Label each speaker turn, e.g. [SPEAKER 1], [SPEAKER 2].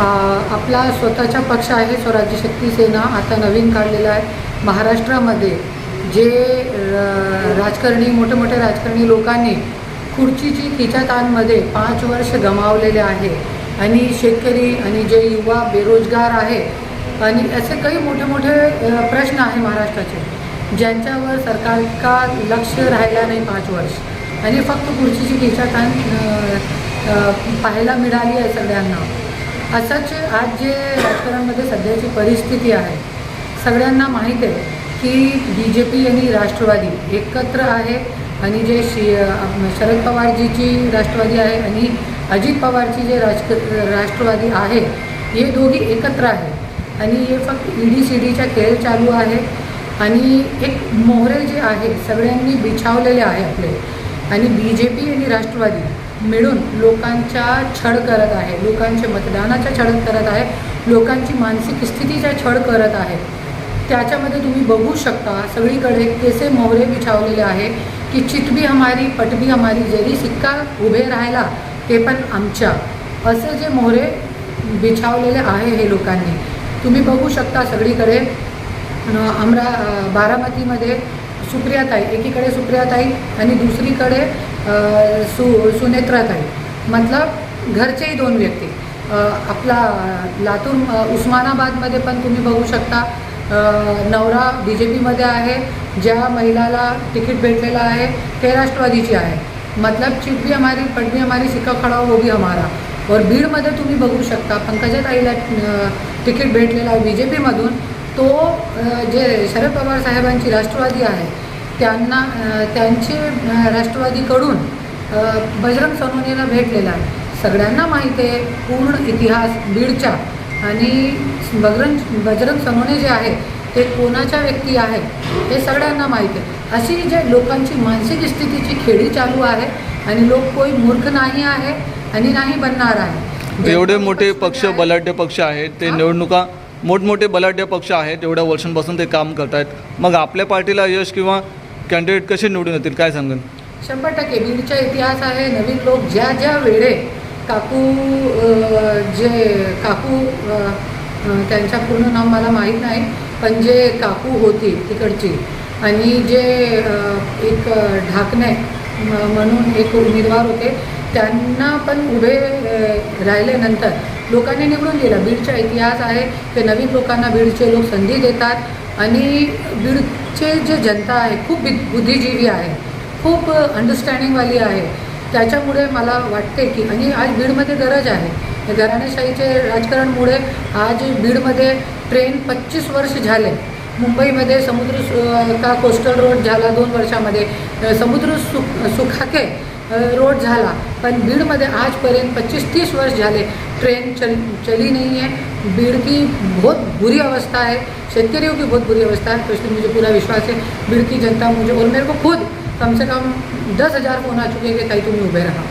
[SPEAKER 1] आपला स्वतःचा पक्ष आहे स्वराज्य शक्ती सेना आता नवीन काढलेला आहे. महाराष्ट्रामध्ये जे र- राजकारणी मोठे मोठे राजकारणी लोकांनी खुर्चीची खिचाताणमध्ये पाच वर्ष गमावलेले आहे. आणि शेतकरी आणि जे युवा बेरोजगार आहे आणि असे काही मोठे मोठे प्रश्न आहे महाराष्ट्राचे ज्यांच्यावर सरकार का लक्ष राहिला नाही पाच वर्ष. आणि फक्त खुर्चीची खिचाताण पाहायला मिळाली आहे सगळ्यांना. असंच आज जे राजकारणामध्ये सध्याची परिस्थिती आहे सगळ्यांना माहीत आहे की बी जे पी आणि राष्ट्रवादी एकत्र आहे आणि जे शि शरद पवारजीची राष्ट्रवादी आहे आणि अजित पवारची जे राजक राष्ट्रवादी आहे हे दोघी एकत्र आहे. आणि हे फक्त ई ईडी सी डीचा खेळ चालू आहे आणि एक मोहरे जे आहे सगळ्यांनी बिछावलेले आहे आपले. आणि बी जे पी आणि राष्ट्रवादी मिळून लोकांच्या छळ करत आहे लोकांच्या मतदानाच्या छळ करत आहे लोकांची मानसिक स्थितीच्या छळ करत आहे. त्याच्यामध्ये तुम्ही बघू शकता सगळीकडे केसे मोहरे बिछावलेले आहे की चित भी हमारी पट भी हमारी जरी सिक्का उभे राहिला ते पण आमच्या. असं जे मोहरे बिछावलेले आहे हे लोकांनी. तुम्ही बघू शकता सगळीकडे अमरा बारामतीमध्ये सुप्रियाताई एकीकडे सुप्रियाताई आणि दुसरीकडे सु सुनेत्राताई. मतलब घरचेही दोन व्यक्ती. आपला लातूर उस्मानाबादमध्ये पण तुम्ही बघू शकता नवरा बी जे पीमध्ये आहे ज्या महिलाला तिकीट भेटलेलं आहे ते राष्ट्रवादीची आहे. मतलब चिट भी हमारी पट भी हमारी सिक्का खडा हो, भी हमारा. और बीडमध्ये तुम्ही बघू शकता पंकजाताईला तिकीट भेटलेलं आहे बी जे पीमधून तो जे शरद पवार साहेबांची राष्ट्रवादी आहे त्यांना त्यांचे राष्ट्रवादीकडून बजरंग सोनवणेला भेटलेला आहे सगळ्यांना माहीत आहे पूर्ण इतिहास बीडचा आणि बजरंग बजरंग सोनवणे जे आहे ते कोणाच्या व्यक्ती आहे हे सगळ्यांना माहीत आहे. अशी जे लोकांची मानसिक स्थितीची खेळी चालू आहे आणि लोक कोई मूर्ख नाही आहे आणि नाही बनणार आहे.
[SPEAKER 2] एवढे मोठे पक्ष बलाढ्य पक्ष आहेत ते निवडणुका मोठमोठे बलाढ्य पक्ष आहेत एवढ्या वर्षांपासून ते काम करत आहेत मग आपल्या पार्टीला यश किंवा कॅन्डिडेट कसे निवडून येतील काय सांगेन
[SPEAKER 1] शंभर टक्के. बीडचा इतिहास आहे नवीन लोक ज्या ज्या वेळे काकू जे काकू त्यांच्या पूर्ण नाव मला माहीत नाही पण जे काकू होती तिकडची आणि जे एक ढाकणे म्हणून एक उमेदवार होते त्यांना पण उभे राहिल्यानंतर लोकांनी निवडून दिला. बीडचा इतिहास आहे ते नवीन लोकांना बीडचे लोक संधी देतात आणि बीडचे जे जनता आहे खूप बुद्धिजीवी आहे खूप अंडरस्टँडिंगवाली आहे. त्याच्यामुळे मला वाटते की आणि आज बीडमध्ये गरज आहे. घराणेशाहीचे राजकारणमुळे आज बीडमध्ये ट्रेन पच्चीस वर्ष झाले. मुंबईमध्ये समुद्र सु- का कोस्टल रोड झाला दोन वर्षामध्ये. समुद्र सु सुखाके रोड झाला. पण बीडमध्ये आजपर्यंत पच्चीस तीस वर्ष झाले ट्रेन चल चली नहीं है बीड़ की बहुत बुरी अवस्था है शेतकरियों की बहुत बुरी अवस्था है तो इसलिए मुझे पूरा विश्वास है बीड़ की जनता मुझे और मेरे को खुद कम से कम दस हज़ार फोन आ चुके हैं कि ताई तुम्हें उभे रहा.